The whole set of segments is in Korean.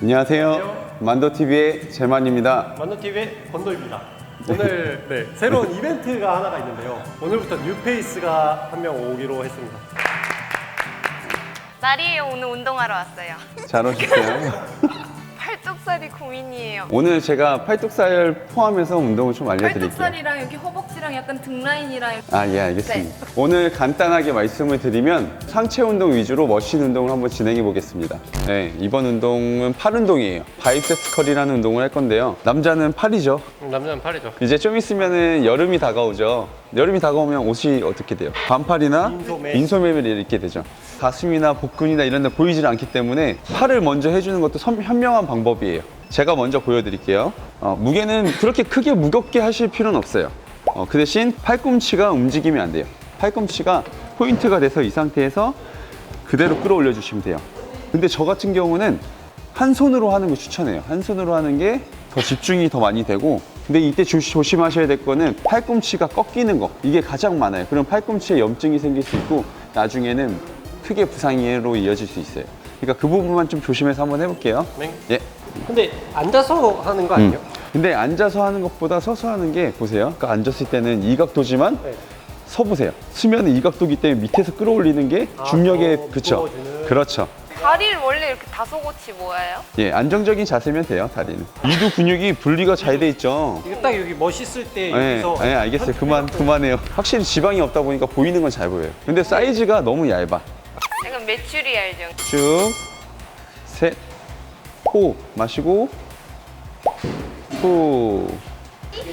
안녕하세요. 만도TV의 재만입니다. 만노TV의 건도입니다. 오늘 네, 새로운 이벤트가 하나가 있는데요. 오늘부터 뉴페이스가 한 명 오기로 했습니다. 날이에요. 오늘 운동하러 왔어요. 잘 오셨어요? 팔뚝살이 고민이에요. 오늘 제가 팔뚝살 포함해서 운동을 좀 알려드릴게요. 팔뚝살이랑 여기 허벅지랑 약간 등 라인이랑 아, 예, 알겠습니다. 오늘 간단하게 말씀을 드리면 상체 운동 위주로 머신 운동을 한번 진행해 보겠습니다. 네, 이번 운동은 팔 운동이에요. 바이셉스 컬이라는 운동을 할 건데요. 남자는 팔이죠. 남자는 팔이죠. 이제 좀 있으면은 여름이 다가오죠. 여름이 다가오면 옷이 어떻게 돼요? 반팔이나 인소매. 인소매를 입게 되죠. 가슴이나 복근이나 이런 데 보이질 않기 때문에 팔을 먼저 해주는 것도 선- 현명한 방법이에요. 제가 먼저 보여드릴게요. 어, 무게는 그렇게 크게 무겁게 하실 필요는 없어요. 어, 그 대신 팔꿈치가 움직이면 안 돼요. 팔꿈치가 포인트가 돼서 이 상태에서 그대로 끌어올려 주시면 돼요. 근데 저 같은 경우는 한 손으로 하는 거 추천해요. 한 손으로 하는 게 더 집중이 더 많이 되고 근데 이때 조, 조심 하셔야 될 거는 팔꿈치가 꺾이는 거 이게 가장 많아요. 그럼 팔꿈치에 염증이 생길 수 있고 나중에는 크게 부상으로 이어질 수 있어요. 그러니까 그 부분만 좀 조심해서 한번 해볼게요. 네. 예. 근데 앉아서 하는 거 아니에요? 음. 근데 앉아서 하는 것보다 서서 하는 게 보세요. 그러니까 앉았을 때는 이 각도지만 네. 서 보세요. 수면은 이 각도기 때문에 밑에서 끌어올리는 게 아, 중력에 더 그쵸. 무거워지는. 그렇죠. 다리를 원래 이렇게 다소곳이 모아요? 예, 안정적인 자세면 돼요, 다리는. 이두 근육이 분리가 잘 돼 있죠. 이게 딱 여기 멋있을 때 예, 여기서 예, 알겠어요. 그만, 그만해요. 확실히 지방이 없다 보니까 보이는 건 잘 보여요. 근데 사이즈가 너무 얇아. 약간 메추리 알죠? 쭉, 셋, 호, 마시고, 후.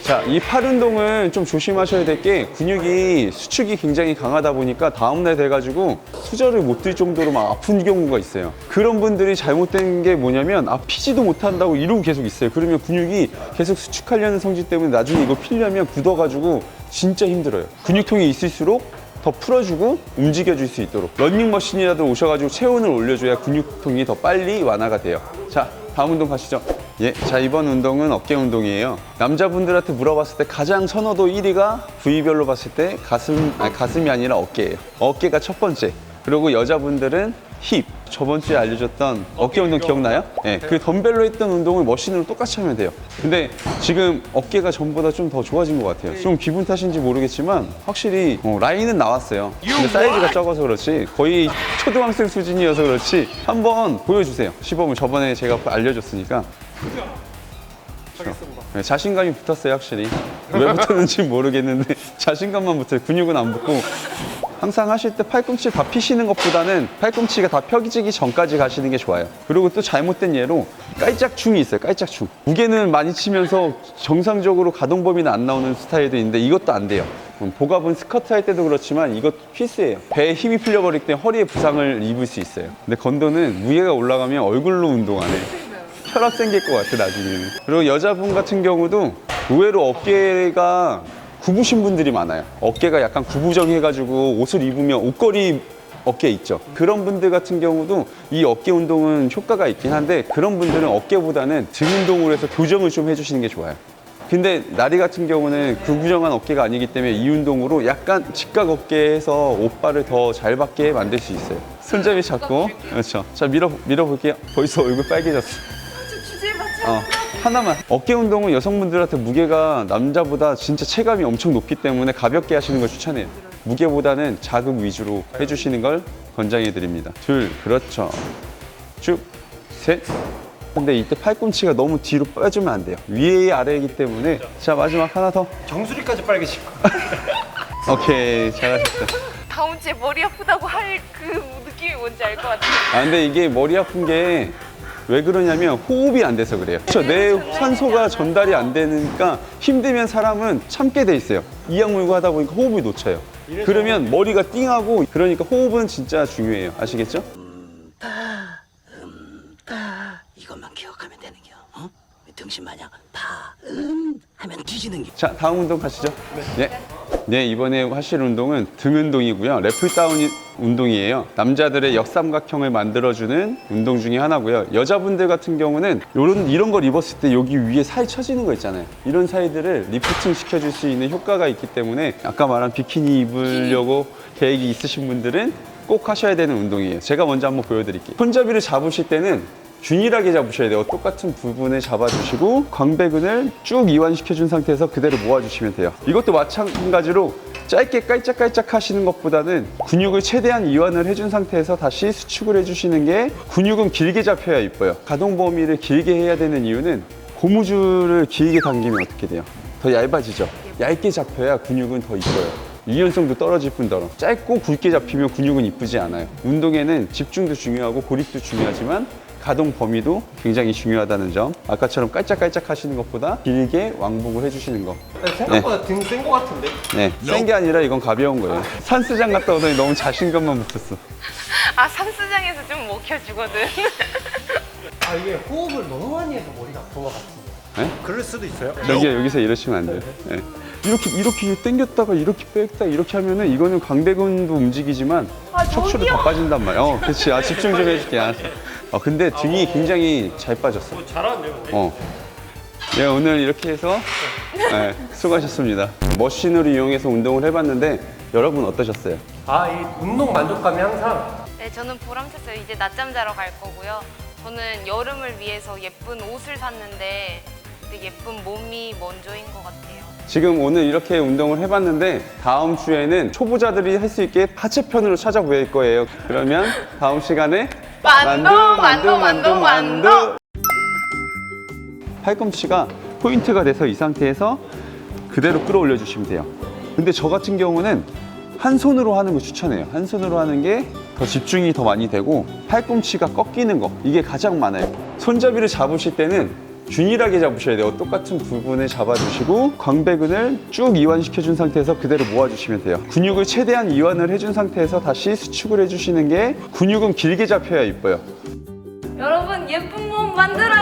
자, 이 팔 운동은 좀 조심하셔야 될 게 근육이 수축이 굉장히 강하다 보니까 다음날 돼가지고 수저를 못 들 정도로 막 아픈 경우가 있어요. 그런 분들이 잘못된 게 뭐냐면 아, 피지도 못한다고 이러고 계속 있어요. 그러면 근육이 계속 수축하려는 성질 때문에 나중에 이거 피려면 굳어가지고 진짜 힘들어요. 근육통이 있을수록 더 풀어주고 움직여줄 수 있도록 런닝머신이라도 오셔가지고 체온을 올려줘야 근육통이 더 빨리 완화가 돼요. 자, 다음 운동 가시죠. 예, 자 이번 운동은 어깨 운동이에요. 남자분들한테 물어봤을 때 가장 선호도 1위가 부위별로 봤을 때 가슴, 아니, 가슴이 아니라 어깨예요. 어깨가 첫 번째. 그리고 여자분들은 힙. 저번 주에 알려줬던 어깨 운동 기억나요? 예, 그 덤벨로 했던 운동을 머신으로 똑같이 하면 돼요. 근데 지금 어깨가 전보다 좀 더 좋아진 것 같아요. 좀 기분 탓인지 모르겠지만 확실히 어, 라인은 나왔어요. 근데 사이즈가 적어서 그렇지 거의 초등학생 수준이어서 그렇지 한번 보여주세요. 시범을 저번에 제가 알려줬으니까 하겠습니다. 네, 자신감이 붙었어요 확실히 왜 붙었는지 모르겠는데 자신감만 붙어요 근육은 안 붙고 항상 하실 때 팔꿈치 다 피시는 것보다는 팔꿈치가 다 펴지기 전까지 가시는 게 좋아요. 그리고 또 잘못된 예로 깔짝충이 있어요 깔짝충. 무게는 많이 치면서 정상적으로 가동 범위는 안 나오는 스타일도 있는데 이것도 안 돼요. 음, 복압은 스커트 할 때도 그렇지만 이것 필수예요. 배에 힘이 풀려버리기 때문에 허리에 부상을 입을 수 있어요. 근데 건도는 무게가 올라가면 얼굴로 운동하네 혈압 생길 것 같아 나중에는. 그리고 여자분 같은 경우도 의외로 어깨가 굽으신 분들이 많아요. 어깨가 약간 구부정해가지고 옷을 입으면 옷걸이 어깨 있죠. 그런 분들 같은 경우도 이 어깨 운동은 효과가 있긴 한데 그런 분들은 어깨보다는 등 운동으로 해서 교정을 좀 해주시는 게 좋아요. 근데 나리 같은 경우는 구부정한 어깨가 아니기 때문에 이 운동으로 약간 직각 어깨에서 옷발을 더잘 받게 만들 수 있어요. 손잡이 잡고. 그렇죠. 자 밀어 밀어 볼게요. 벌써 얼굴 빨개졌어. 어, 하나만. 어깨 운동은 여성분들한테 무게가 남자보다 진짜 체감이 엄청 높기 때문에 가볍게 하시는 걸 추천해요. 무게보다는 자극 위주로 해주시는 걸 권장해 드립니다. 둘, 그렇죠. 쭉, 셋. 근데 이때 팔꿈치가 너무 뒤로 빠지면 안 돼요. 위에 아래이기 때문에. 자, 마지막 하나 더. 정수리까지 빨개지고. 오케이, 잘하셨다. 다음 주에 머리 아프다고 할 그 느낌이 뭔지 알 것 같아요. 아, 근데 이게 머리 아픈 게 왜 그러냐면 호흡이 안 돼서 그래요. 그렇죠. 내 산소가 전달이 안 되니까 힘들면 사람은 참게 돼 있어요. 이악 물고 하다 보니까 호흡을 놓쳐요. 그러면 머리가 띵하고 그러니까 호흡은 진짜 중요해요. 아시겠죠? 이것만 기억하면 되는겨. 어? 등신 마냥 다, 음, 하면 뒤지는 게. 자, 다음 운동 가시죠. 네. 네, 이번에 하실 운동은 등 운동이고요. 래플 다운 운동이에요. 남자들의 역삼각형을 만들어주는 운동 중에 하나고요. 여자분들 같은 경우는 이런 이런 걸 입었을 때 여기 위에 살 쳐지는 거 있잖아요. 이런 사이들을 리프팅 시켜줄 수 있는 효과가 있기 때문에 아까 말한 비키니 입으려고 계획이 있으신 분들은 꼭 하셔야 되는 운동이에요. 제가 먼저 한번 보여드릴게요. 손잡이를 잡으실 때는 균일하게 잡으셔야 돼요. 똑같은 부분을 잡아주시고 광배근을 쭉 이완시켜준 상태에서 그대로 모아주시면 돼요. 이것도 마찬가지로 짧게 깔짝깔짝 하시는 것보다는 근육을 최대한 이완을 해준 상태에서 다시 수축을 해주시는 게 근육은 길게 잡혀야 이뻐요. 가동 범위를 길게 해야 되는 이유는 고무줄을 길게 당기면 어떻게 돼요? 더 얇아지죠. 얇게 잡혀야 근육은 더 이뻐요. 유연성도 떨어질 뿐더러 짧고 굵게 잡히면 근육은 이쁘지 않아요. 운동에는 집중도 중요하고 고립도 중요하지만 가동 범위도 굉장히 중요하다는 점. 아까처럼 깔짝깔짝 하시는 것보다 길게 왕복을 해주시는 거. 생각보다 등 센 거 같은데? 네, 센 게 아니라 이건 가벼운 거예요. 산수장 갔다 오더니 너무 자신감만 붙었어. 아 삼수장에서 좀 먹혀주거든. 아 이게 호흡을 너무 많이 해서 머리가 아픈 것 같은데. 네? 그럴 수도 있어요. 여기 여기서 이러시면 안 돼요. 네. 이렇게 이렇게 당겼다가 이렇게 뺐다 이렇게 하면은 이거는 광배근도 움직이지만 척추도 더 빠진단 말이야. 어, 그렇지. 아 집중 좀 해줄게. 알았어. 어, 근데 등이 굉장히 잘 빠졌어. 뭐 잘하네요. 근데. 어. 네, 오늘 이렇게 해서 네, 수고하셨습니다. 머신을 이용해서 운동을 해봤는데 여러분 어떠셨어요? 아, 이 운동 만족감이 항상 네, 저는 보람찼어요. 이제 낮잠 자러 갈 거고요. 저는 여름을 위해서 예쁜 옷을 샀는데 예쁜 몸이 먼저인 것 같아요. 지금 오늘 이렇게 운동을 해봤는데 다음 주에는 초보자들이 할 수 있게 하체 편으로 찾아볼 거예요. 그러면 다음 시간에 만두, 만두, 만두, 만두. 팔꿈치가 포인트가 돼서 이 상태에서 그대로 끌어올려 주시면 돼요. 근데 저 같은 경우는 한 손으로 하는 거 추천해요. 한 손으로 하는 게 더 집중이 더 많이 되고 팔꿈치가 꺾이는 거 이게 가장 많아요. 손잡이를 잡으실 때는 균일하게 잡으셔야 돼요. 똑같은 부분을 잡아주시고 광배근을 쭉 이완시켜준 상태에서 그대로 모아주시면 돼요. 근육을 최대한 이완을 해준 상태에서 다시 수축을 해주시는 게 근육은 길게 잡혀야 이뻐요. 여러분 예쁜 몸 만들어